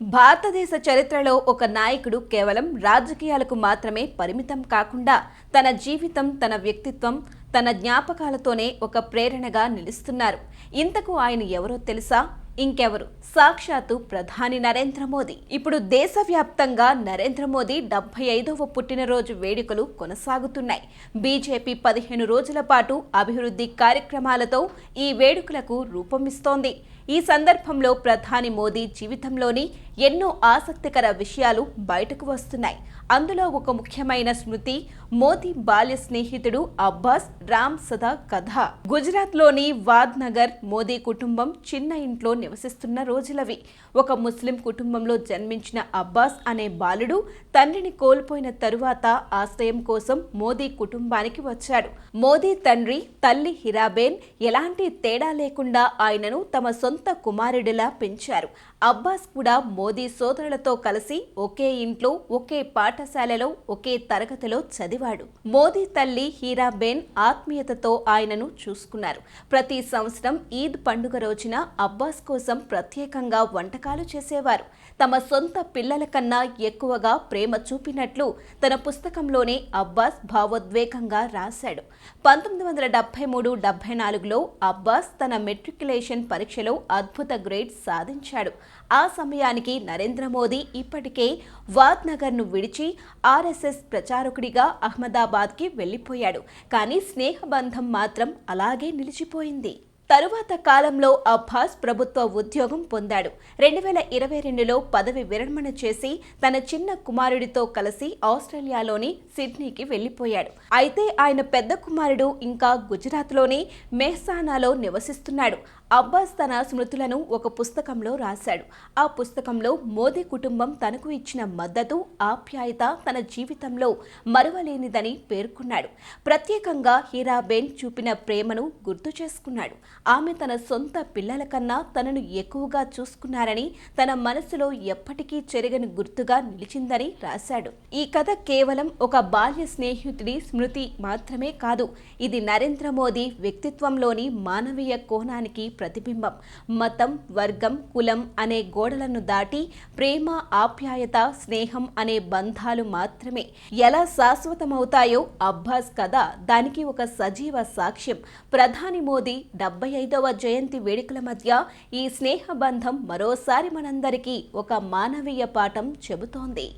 భారతదేశ చరిత్రలో ఒక నాయకుడు కేవలం రాజకీయాలకు మాత్రమే పరిమితం కాకుండా తన జీవితం తన వ్యక్తిత్వం తన జ్ఞాపకాలతోనే ఒక ప్రేరణగా నిలుస్తున్నారు. ఇంతకు ఆయన ఎవరో తెలుసా? ఇంకెవరు? సాక్షాత్తు ప్రధాని నరేంద్ర మోదీ. ఇప్పుడు దేశవ్యాప్తంగా నరేంద్ర మోదీ డెబ్బై ఐదవ పుట్టినరోజు వేడుకలు కొనసాగుతున్నాయి. బీజేపీ పదిహేను రోజుల పాటు అభివృద్ధి కార్యక్రమాలతో ఈ వేడుకలకు రూపమిస్తోంది ఈ సందర్భంలో ప్రధాని మోదీ జీవితంలోని ఎన్నో ఆసక్తికర విషయాలు బయటకు వస్తున్నాయి. అందులో ఒక ముఖ్యమైన స్మృతి మోదీ బాల్య స్నేహితుడు అబ్బాస్ రామ్ సదా కథ. గుజరాత్లోని వాద్నగర్ మోదీ కుటుంబం చిన్న ఇంట్లో నివసిస్తున్న రోజులవి. ఒక ముస్లిం కుటుంబంలో జన్మించిన అబ్బాస్ అనే బాలుడు తండ్రిని కోల్పోయిన తరువాత ఆశ్రయం కోసం మోదీ కుటుంబానికి వచ్చాడు. మోదీ తండ్రి తల్లి హిరాబేన్ ఎలాంటి తేడా లేకుండా ఆయనను తమ సొంత సొంత కుమారుడిలా పెంచారు. అబ్బాస్ కూడా మోదీ సోదరులతో కలిసి ఒకే ఇంట్లో ఒకే పాఠశాలలో ఒకే తరగతిలో చదివాడు. మోదీ తల్లి హీరాబేన్ ఆత్మీయతతో ఆయనను చూసుకున్నారు. ప్రతి సంవత్సరం ఈద్ పండుగ రోజున అబ్బాస్ కోసం ప్రత్యేకంగా వంటకాలు చేసేవారు. తమ సొంత పిల్లల కన్నా ఎక్కువగా ప్రేమ చూపినట్లు తన పుస్తకంలోనే అబ్బాస్ భావోద్వేగంగా రాశాడు. పంతొమ్మిది వందల డెబ్బై మూడు డెబ్బై నాలుగులో అబ్బాస్ తన మెట్రికులేషన్ పరీక్షలో అద్భుత గ్రేడ్ సాధించాడు. ఆ సమయానికి నరేంద్ర మోదీ ఇప్పటికే వాద్నగర్ను విడిచి ఆర్ఎస్ఎస్ ప్రచారకుడిగా అహ్మదాబాద్కి వెళ్ళిపోయాడు. కానీ స్నేహబంధం మాత్రం అలాగే నిలిచిపోయింది. తరువాత కాలంలో అబ్బాస్ ప్రభుత్వ ఉద్యోగం పొందాడు. రెండు వేల ఇరవై రెండులో పదవి విరమణ చేసి తన చిన్న కుమారుడితో కలిసి ఆస్ట్రేలియాలోని సిడ్నీకి వెళ్ళిపోయాడు. అయితే ఆయన పెద్ద కుమారుడు ఇంకా గుజరాత్లోని మెహ్సానాలో నివసిస్తున్నాడు. అబ్బాస్ తన స్మృతులను ఒక పుస్తకంలో రాశాడు. ఆ పుస్తకంలో మోదీ కుటుంబం తనకు ఇచ్చిన మద్దతు ఆప్యాయత తన జీవితంలో మరువలేనిదని పేర్కొన్నాడు. ప్రత్యేకంగా హీరాబేన్ చూపిన ప్రేమను గుర్తు చేసుకున్నాడు. ఆమె తన సొంత పిల్లల కన్నా తనను ఎక్కువగా చూసుకున్నారని తన మనసులో ఎప్పటికీ చెరగని గుర్తుగా నిలిచిందని రాశాడు. ఈ కథ కేవలం ఒక బాల్య స్నేహితుడి స్మృతి మాత్రమే కాదు ఇది నరేంద్ర మోదీ వ్యక్తిత్వంలోని మానవీయ కోణానికి ప్రతిబింబం. మతం వర్గం కులం అనే గోడలను దాటి ప్రేమ ఆప్యాయత స్నేహం అనే బంధాలు మాత్రమే. ఎలా శాశ్వతమవుతాయో అబ్బాస్ కథ దానికి ఒక సజీవ సాక్ష్యం. ప్రధాని మోదీ డెబ్బై ఐదవ జయంతి వేడుకల మధ్య ఈ స్నేహ బంధం మరోసారి మనందరికీ ఒక మానవీయ పాఠం చెబుతోంది.